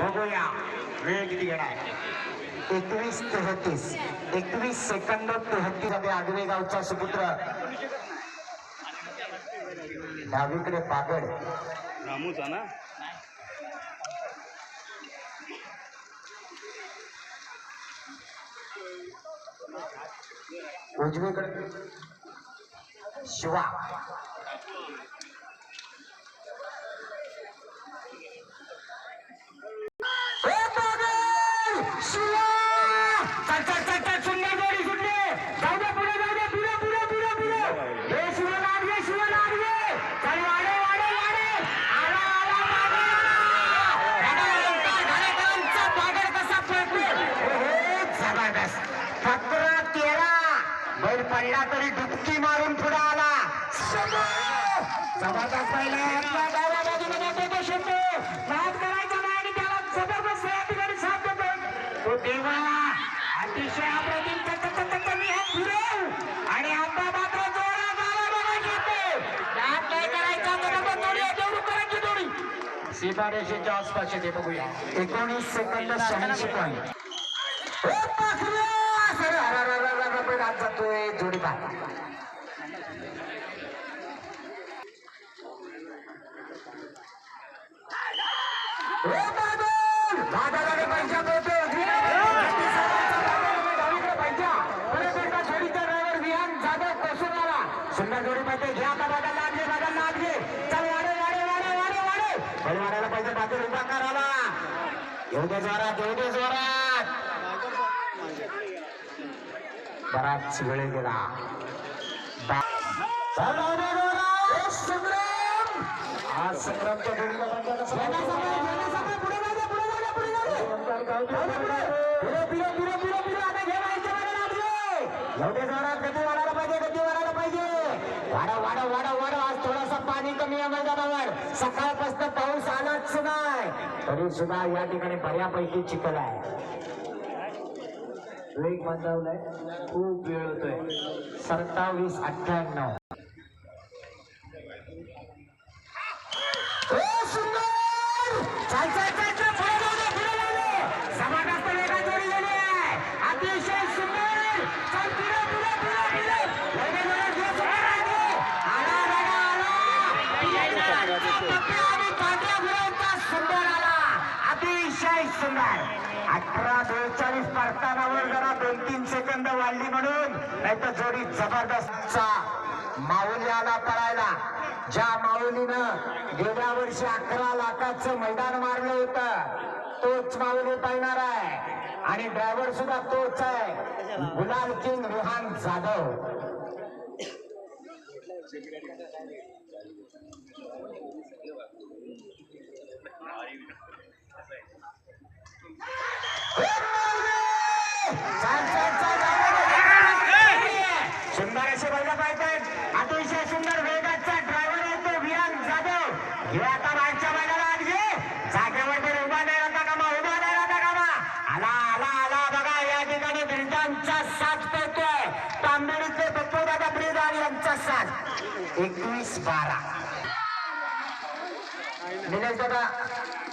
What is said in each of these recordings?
बघूया वेळ किती घेणार एकवीस तेहतीस एकवीस सेकंद तेहतीसमध्ये आगवे गावचा सुपुत्र डावीकडे पागड रामूचा ना? उजवीकडे शिवा. सीमारेषेच्या आसपास येते बघूया एकोणीस सेकंद शहाऐंशी पॉईंट जातोय जोडी बाद ए, बादल! बादलाने पैसा देतो. डावीकडे पैसा. परत एकदा जोडीचा driver विहान जाधव कोसून आला. सुंदर जोडी पाहिजे घ्या आता बादल लाद घे बादल लाद घे चल वाढे वाढे वाढे वाढे वाढे बैल वाढायला पाहिजे बादल उभा करायला येऊ दे जोरात येऊ दे जोरात बराच वेळ गेला बा- चल वाढे जोरात. ए, संग्राम आज संग्रामच्या जोडीला बंद कसा झेंडा समोर, झेंडा समोर. पुढे जाऊ दे, पुढे जाऊ दे, पुढे जाऊ दे. जाऊ दे पुढे. पुढे, पुढे, पुढे, पुढे, बाईच्या मागे लाद घे. येऊ दे जोरात गती वाढायला पाहिजे गती वाढायला पाहिजे. वाढव वाडा वाडा वाढव. आज थोडासा पाणी कमी आहे मैदानावर. सकाळपासून पाऊस आलाच नाही. तरी सुद्धा या ठिकाणी बऱ्यापैकी चिखल आहे. वेग मंदावलाय खूप वेळ होतोय. सत्तावीस अठ्ठ्याण्णव चल चल चल चल पुढे जाऊ दे पुढे जाऊ दे जबरदस्त वेगात जोडी गेली आहे अतिशय सुंदर चल पुढे पुढे पुढे पुढे वेगे वेगे घे, जोरात घे. आला आला आला टप्प्या आणि काट्या फिरवता सुंदर आला अतिशय सुंदर अठरा बेचाळीस परतानावर जरा दोन तीन सेकंद वाढली म्हणून नाही तर जोडी जबरदस्तचा माऊली आला पळायला ज्या माऊलीनं गेल्या वर्षी अकरा लाखाचं मैदान मारलं होतं तोच माऊली पळणार आहे आणि ड्रायव्हर सुद्धा तोच आहे गुलाल किंग रुहान जाधव सुंदर असे बैल पाहिजे अतिशय सुंदर वेग ड्रायव्हर आहे तो विरान जाधव घे आता बाहेरच्या बैलाला आत घे जागेवर तर उभा नाही राहता कामा उभा नाही राहता कामा आला आला आला बघा या ठिकाणी बिरजांचा साथ पडतोय तांबेडीचे बप्पूदादा ब्रिदार यांचा साथ एकवीस बारा निलेश दादा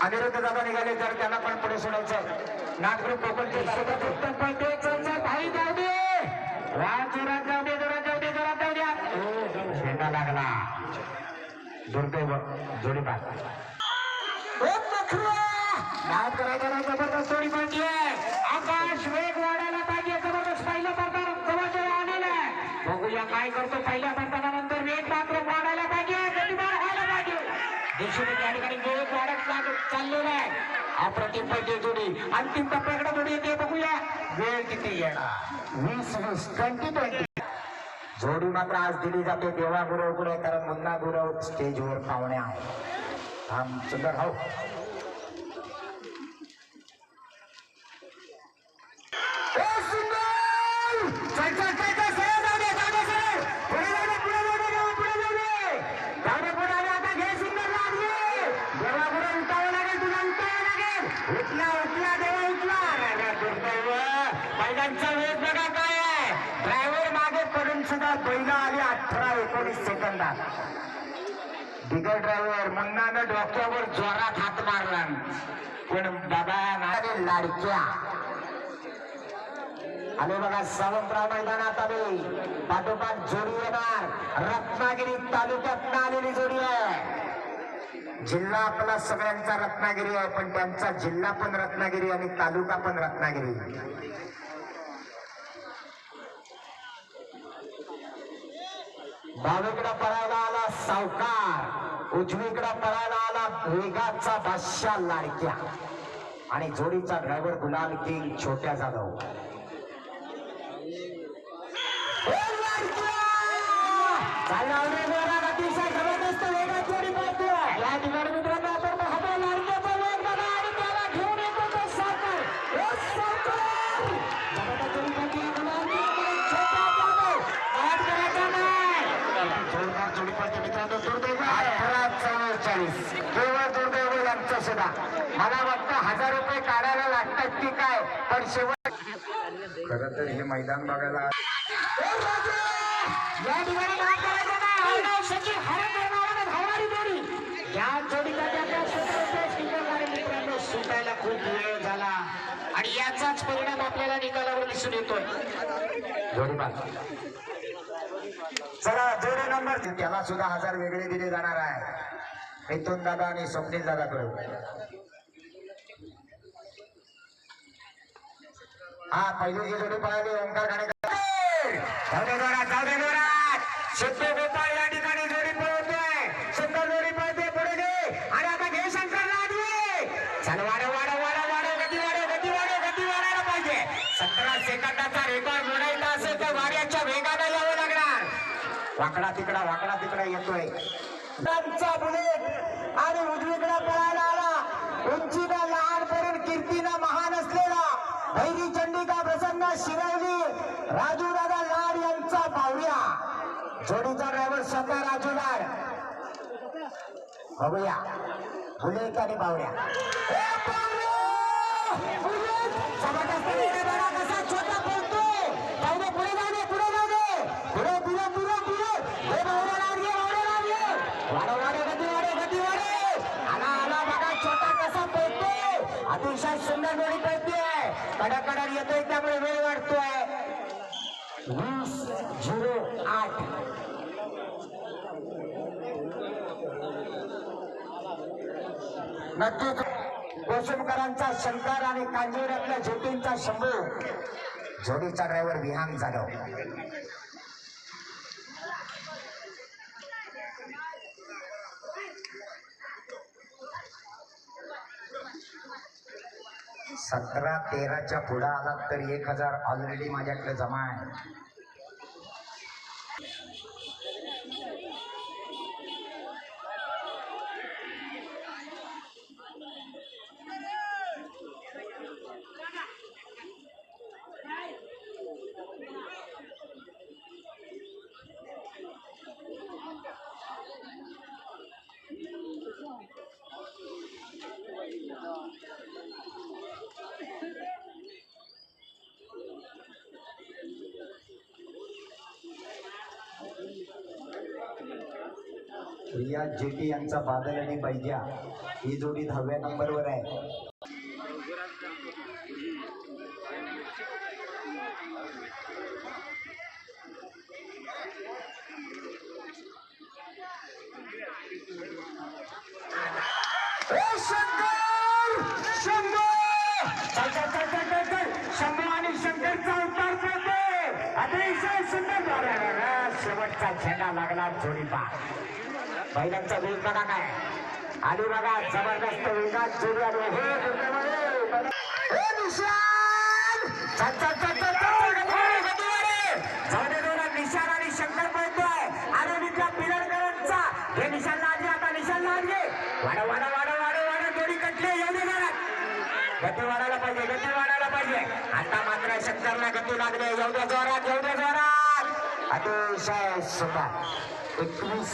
अनिरुद्ध दादा निघाले तर त्यांना पण पुढे सोडायचं. नागपूर कोकणचे सोबत उत्तम पळते. भाई जाऊ दे वा जोरात जाऊ दे जोरात जाऊ दे जोरात जाऊ द्या झेंडा लागला. दुर्दैव जोडी बाद नाद करायचा नाही जबरदस्त जोडी पाहिजे आकाश वेग वाढायला पाहिजे. जबरदस्त पहिला प्रकार जवळजवळ आलेला आहे. बघूया काय करतो पहिल्या प्रकारानंतर वेग मात्र वाढ पाहिजे गतिमान व्हायला पाहिजे दिवशी त्या ठिकाणी वेग वाढत चाललेला आहे. अप्रतिम पहिली जोडी. अंतिम टप्प्याकडे जोडी येते. बघूया. वेळ किती येणार? वीस वीस. ट्वेंटी ट्वेंटी जोडी मात्र आज दिली जाते. देवा गुरव पुढे कारण मुन्ना गुरव स्टेजवर पाहुण्या थांब सुंदर. हो. बैल आली अठरा एकोणीस सेकंदात बिगर ड्रायव्हर मुन्नानं डोक्यावर जोरात हात मारला. पण बाबा नारे लाडक्या. आले बघा सावंतराव मैदानात आले. पाठोपाठ जोडी येणार. रत्नागिरी तालुक्यात आलेली जोडी आहे. जिल्हा आपला सगळ्यांचा रत्नागिरी आहे पण त्यांचा जिल्हा पण रत्नागिरी आणि तालुका पण रत्नागिरी. डावीकडे पळायला आला सावकार उजवीकडे पळायला आला वेगाचा बादशाह लाडक्या. आणि जोडीचा ड्रायव्हर गुलाल किंग छोट्या जाधव. चालणार काढायला लागतात की काय पण शेवट खरं तर हे मैदान बघायला या ठिकाणी सचिन धावणारी जोडी. या जोडीला मित्रांनो सुटायला खूप वेळ झाला. आणि याचाच परिणाम आपल्याला निकालावर दिसून येतोय. चला जोडी नंबर त्याला सुद्धा हजार वेगळे दिले जाणार आहे. मिथून दादा आणि स्वप्नील दादाकडे. हा पहिली जी जोडी पळाली ओंकार खाणेकर जाऊ दे जोरात जाऊ दे जोरात सिद्धू गोपाळ या ठिकाणी जोडी पळवतोय. सुंदर जोडी पळते पुढे घे. आणि आता घे शंकर लाडवे. चल वाढव वाढव वाढव वाढव गती वाढव गती वाढव गती वाढायला पाहिजे. सतरा सेकंदाचा रेकॉर्ड मोडायचा असेल तर वाऱ्याच्या वेगाने यावं लागणार. वाकडा तिकडा वाकडा तिकडा येतोय. त्यांचा बुलेट आणि उजवीकडे पळायला आला. उंचीला लहान करून कीर्तीनं महान असलेला चंडिका शिरवली राजू दादा लाड यांचा बावड्या. जोडीचा ड्रायव्हर स्वतः राजू लाड. बघूया. बुलेट आणि बावड्या. कसा छोटा पुढे पुढे छोटा कसा अतिशय सुंदर जोडी कडाकडा येतोय त्यामुळे वेळ वाढतोय. वीस झिरो आठ. नक्कीच. कोसुमकरांचा शंकर आणि कांजिवऱ्यातल्या झोटींचा शंभू. जोडीचा ड्रायव्हर विहांग जाधव सतरा तेराच्या पुढं आलात तर एक हजार ऑलरेडी माझ्याकडे जमा आहे. रिया जेटी यांचा बादल आणि बैजा ही जोडी दहाव्या नंबरवर आहे. लागला. शेवटचा झेंडा लागला जोडीपा बैलांचा वेग बघा काय आली बघा जबरदस्त वेगात जोडी आली हे दुर्दैवाने. बघा. ए, निशाण! चल, चल, चल, चल, चल, गतीवाढे, गतीवाढे. जाऊ दे जोरात. निशाण आणि शंकर पिलरकरांचा हे निशाण लागले आता निशाण लागले वाडा वाडा वाडा वाडा वाडा जोडी कटले एवढे दे जोरात गती वाढायला पाहिजे गती वाढायला पाहिजे आता मात्र शंकरला गती लागले एवढ्या जोरात एवढ्या जोरात अतिशय सुंदर एकवीस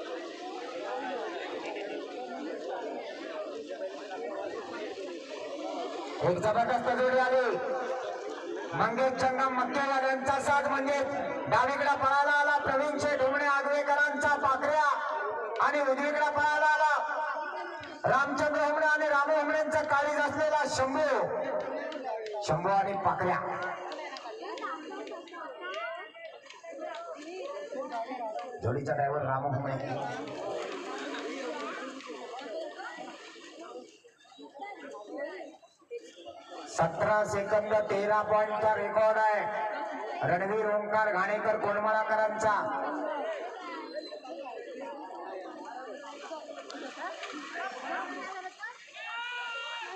एक जबरदस्त जोडी आली. मंगेश जंगम मक्केवाल्यांचा साथ म्हणजे डावीकडे पळायला आला प्रवीण शेठ ढोमणे आगवेकरांचा पाखऱ्या आणि उजवीकडे पळायला आला. रामचंद्र हुमणे आणि रामू हमण्यांचा काळीज असलेला शंभू. शंभू आणि पाखऱ्या. जोडीचा ड्रायव्हर रामू हुमणे सतरा सेकंद तेरा पॉइंटचा रेकॉर्ड आहे. रणवीर ओंकार घाणेकर कोंडमळाकरांचा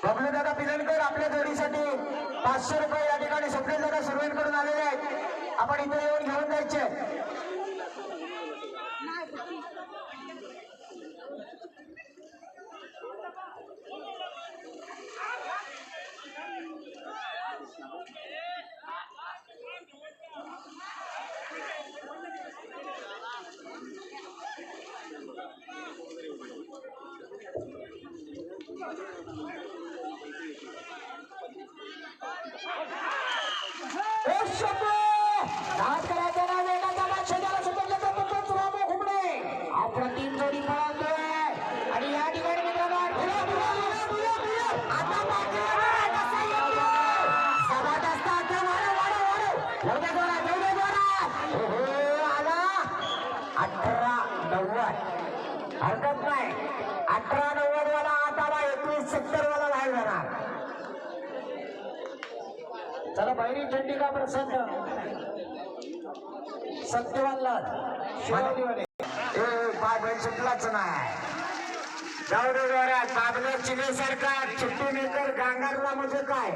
बबलू दादा पिलनकर आपल्या जोडीसाठी पाचशे रुपये या ठिकाणी स्वप्नील दादा सुरवेन करून आलेले आहेत. आपण इथे येऊन घेऊन जायचे. সকল चला बहिरी थंडी का प्रसन्न सत्यवानला बैल सुटलाच नाही. जाऊ दे जोरात. बाबल्या चिनेसारखा चिट्टी मेकर गांगारला म्हणजे काय?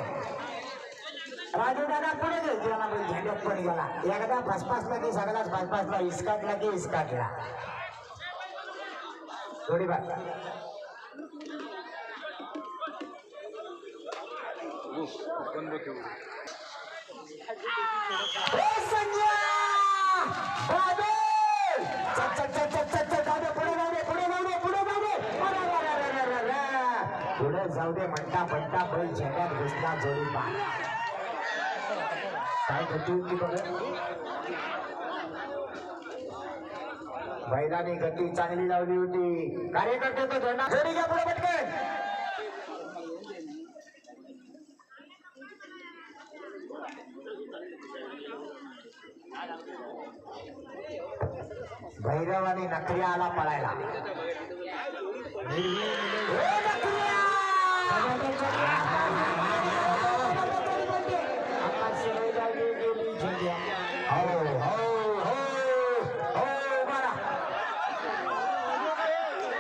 राजू दादा पुढे बैल झेंड्यात पण गेला. एकदा फसफासला की सगळाच फसफासला इस्काटला की इस्काटला. थोडी बात. संजय! बाबे! पुढे जाऊ दे, म्हणता म्हणता बैल झेंड्यात घुसला जोडी काय गती होती बघ बैलाने गती चांगली लावली होती. कार्यकर्ते तो झेंडा. जोडी घ्या पुढे पटकन भैरव आणि नकऱ्या आला पळायला ए, नकऱ्या! आकाशी बैलांनी गेली झेंड्या. हो, हो, हो, हो, बरा. झेंडा लावा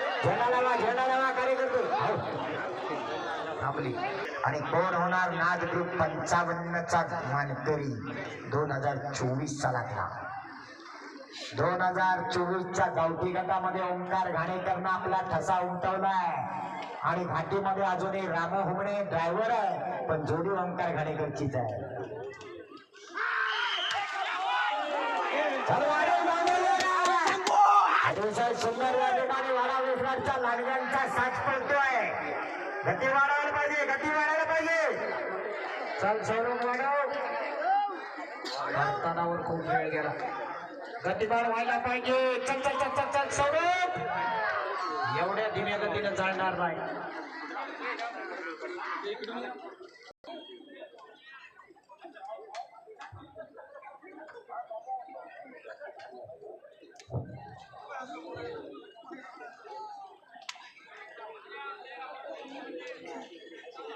झेंडा लावा कार्यकर्ते हो. थांबली आणि कोण होणार नाद ग्रुप पंचावन्नचा मानकरी दोन हजार चोवीस सालातला दोन हजार चोवीसच्या गावठी गटामध्ये ओंकार घाणेकरनं आपला ठसा उमटवलाय आणि घाटीमध्ये अजूनही रामू हुमणे ड्रायव्हर आहे पण जोडी ओंकार घाणेकरचीच आहे. अतिशय सुंदर या ठिकाणी वाडा विश्वासच्या साथ पडतोय. गती वाढवायला पाहिजे गती वाढायला पाहिजे. चल सौरभ वाढव. भारतानावर खूप वेळ गेला. गतिमान व्हायला पाहिजे. चल चल चल चल चल सौरभ. एवढ्या धीम्या गतीनं चालणार नाही.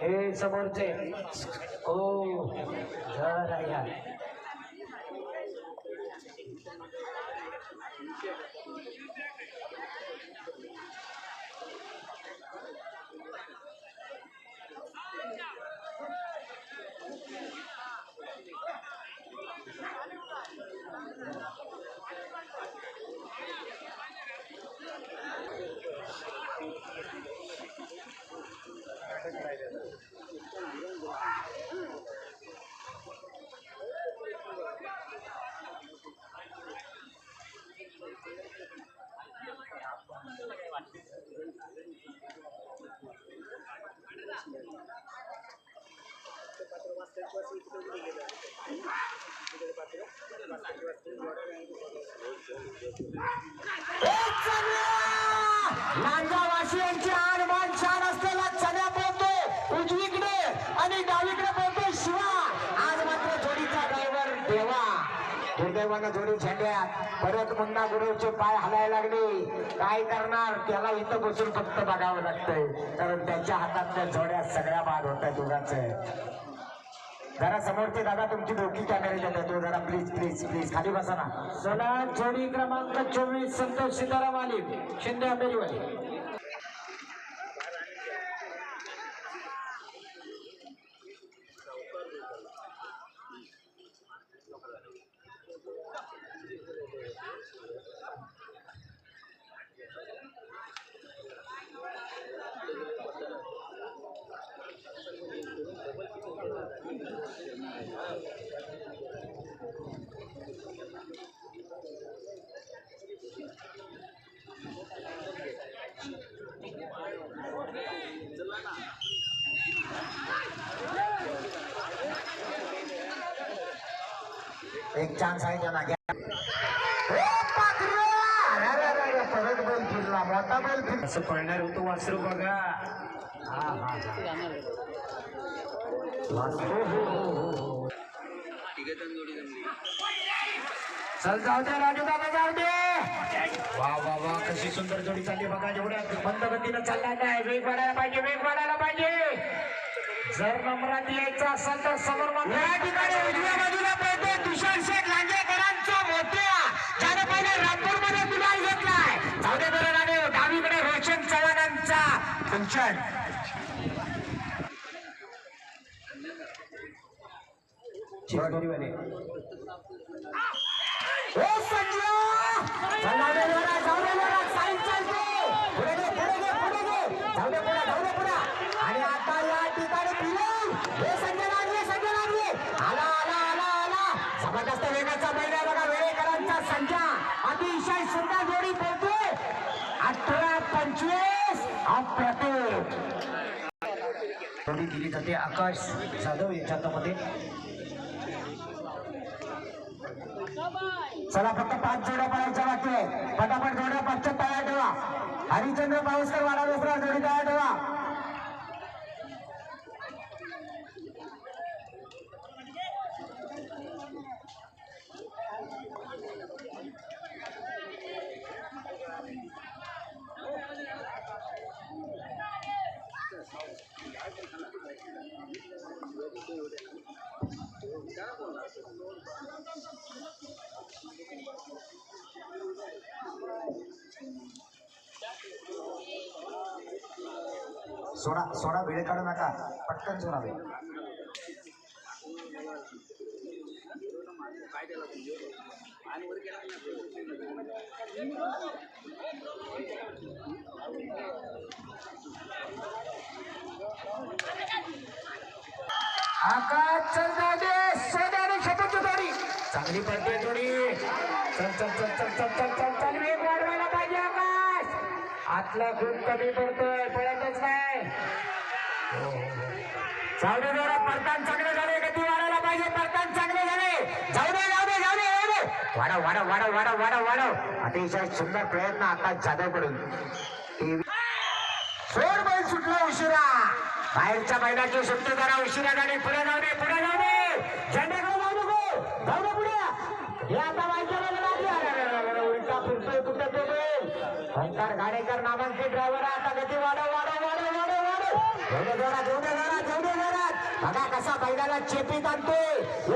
हे समोरचे. ओ जरा या. एक चांगला छान असलेला चण्या पोहतो उजवीकडे आणि डावीकडे शिवा. आज मात्र जोडीचा ड्रायव्हर देवा. दुर्दैवानं जोडी झेंड्यात. परत मुन्ना गुरुचे पाय हलायला लागले. काय करणार? त्याला इथं बसून फक्त बघावं लागतंय. कारण त्याच्या हातातल्या जोड्या सगळ्या बाद होत आहेत दोघांचं. जरा समोरचे दादा तुमची डोकी कॅमेरे देतो जरा प्लीज प्लीज प्लीज खाली बसा ना. चला जोडी क्रमांक चोवीस संतोष सीताराम आली शिंदे आंबेरीवाली एक चान्स आहे त्यांना घ्या. परत बैल फिरला मोठा बैल फिरला असं पळणार होतो वासरू बघा. हा हा. वासरू, हो, हो, हो, चल जाऊ दे राजू दादा जाऊ दे. वा वा वा कशी सुंदर जोडी चालली बघा एवढ्या मंद गतीनं चालला काय वेग वाढायला पाहिजे वेग वाढायला पाहिजे. जर नंबरात यायचं असेल तर समोर या ठिकाणी उजव्या बाजूला पळतोय तुषार शेठ लांजेकरांचा मोठ्या ज्याने पहिले रामपूरमध्ये गुलाल घेतलाय. जाऊ दे बरं डावीकडे रोशन चव्हाणांचा. चिरदोरीवाले ओ संजय! दिली जाते आकाश जाधव यांच्या हातामध्ये चला फक्त पाच जोड्या पडायच्या बाकी आहे. पटापट जोड्या पाचच्या तयार ठेवा. हरिचंद्र पावसकर वाडा दुसरा जोडी तयार ठेवा. सोडा सोडा वेळ काढू नका. पटकन सोडा वेळ. आकाश चल जाऊ दे सोन्याने शतकची जोडी चांगली पडते थोडी चल चल चल चल चल चल. आतला खूप कमी पडतोय पळतच नाही. हो, जाऊ दे जरा परतान चांगले झाले गती वाढायला पाहिजे परतान चांगले झाले. जाऊ दे जाऊ दे जाऊ दे जाऊ दे. वाढव वाढव वाढव वाढव वाढव वाढव. अतिशय सुंदर प्रयत्न आता जाधवकडून. सोड बैल सुटला उशिरा. बाहेरच्या बैलाची सुट्टी जरा उशिरा झाली पुढे जाऊ दे पुढे जाऊ दे. झेंड्याकडे जाऊ नको. जाऊ दे पुढे. हे आता गाडेकर ड्रायव्हर आता गती वाढव वाढव वाढव वाढव वाढव. एवढे जोरात एवढे जोरात एवढे जोरात. बघा कसा बैलाला चेपीत आणतोय.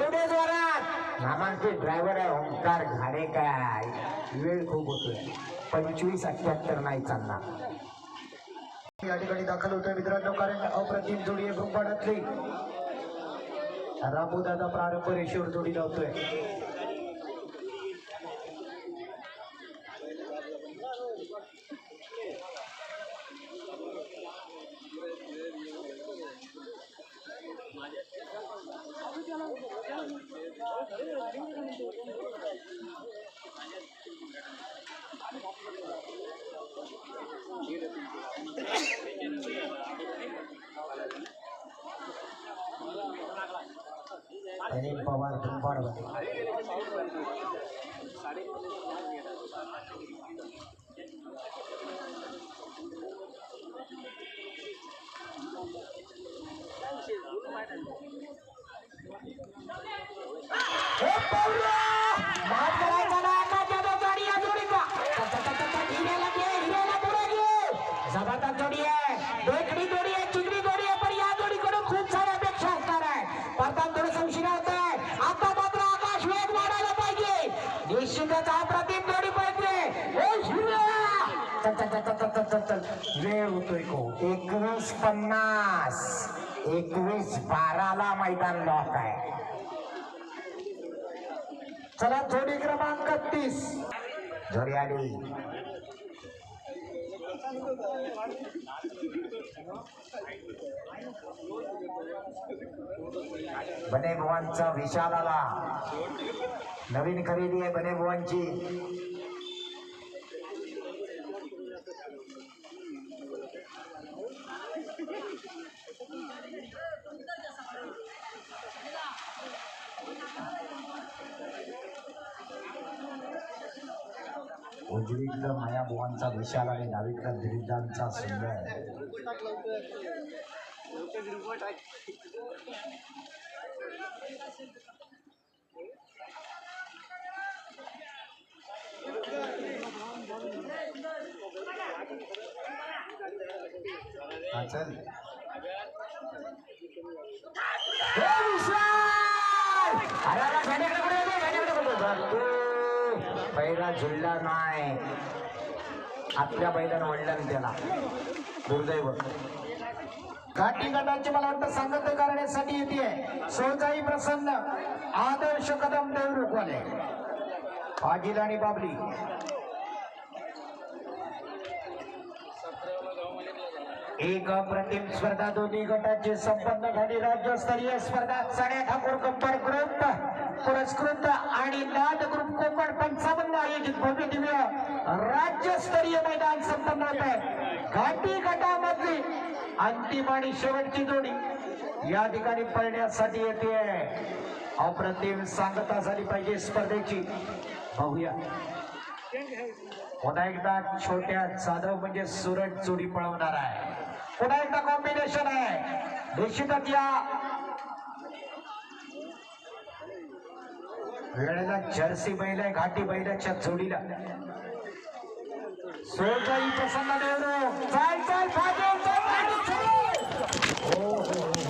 एवढे जोरात. नामांकित ड्रायव्हर आहे ओंकार घाडे काय वेळ खूप होतोय. पंचवीस अठ्ठ्याहत्तर नाही चालणार. या ठिकाणी दाखल होतोय मित्रांनो कारण अप्रतिम जोडी आहे ब्रह्मांडातली रामू दादा प्रारंभ रेषेवर जोडी लावतोय. साढ़े चल चल वेळ होतोय को. एकवीस पन्नास. एकवीस बाराला मैदान लॉक आहे. चला जोडी क्रमांक तीस. जोडी आली बने भुवांचा विशाल आला. नवीन खरेदी आहे बने भुवांची विशाल आणि डावीकडे विरुद्धांचा सुंदर चल. पहिला झुलला नाही. आपल्या बैलानं वडलं त्याला. दुर्दैव. घाटी गटाची मला वाटतं सांगत करण्यासाठी येते. सोजाई प्रसन्न. आदर्श कदम देव रुकवाले पाटील आणि बाबली. एक अप्रतिम स्पर्धा दोन्ही गटाची संपन्न झाली. राज्यस्तरीय स्पर्धा साड्या ठाकूर कंपर ग्रुप पुरस्कृत आणि नाद ग्रुप कोकण पंचावन्न आयोजित भव्य दिव्य राज्यस्तरीय मैदान संपन्न होत आहे. घाटी गटामधली अंतिम आणि शेवटची जोडी या ठिकाणी पळण्यासाठी येते. अप्रतिम सांगता झाली पाहिजे स्पर्धेची. पाहूया. पुन्हा एकदा छोट्या जाधव म्हणजे सुरट जोडी पळवणार आहे. पुन्हा एकदा कॉम्बिनेशन आहे. निश्चितच या वेळेला जर्सी बैल आहे घाटी बैलाच्या जोडीला. सोडला ही प्रसन्न देव चाल चाल भाजप हो हो. हो.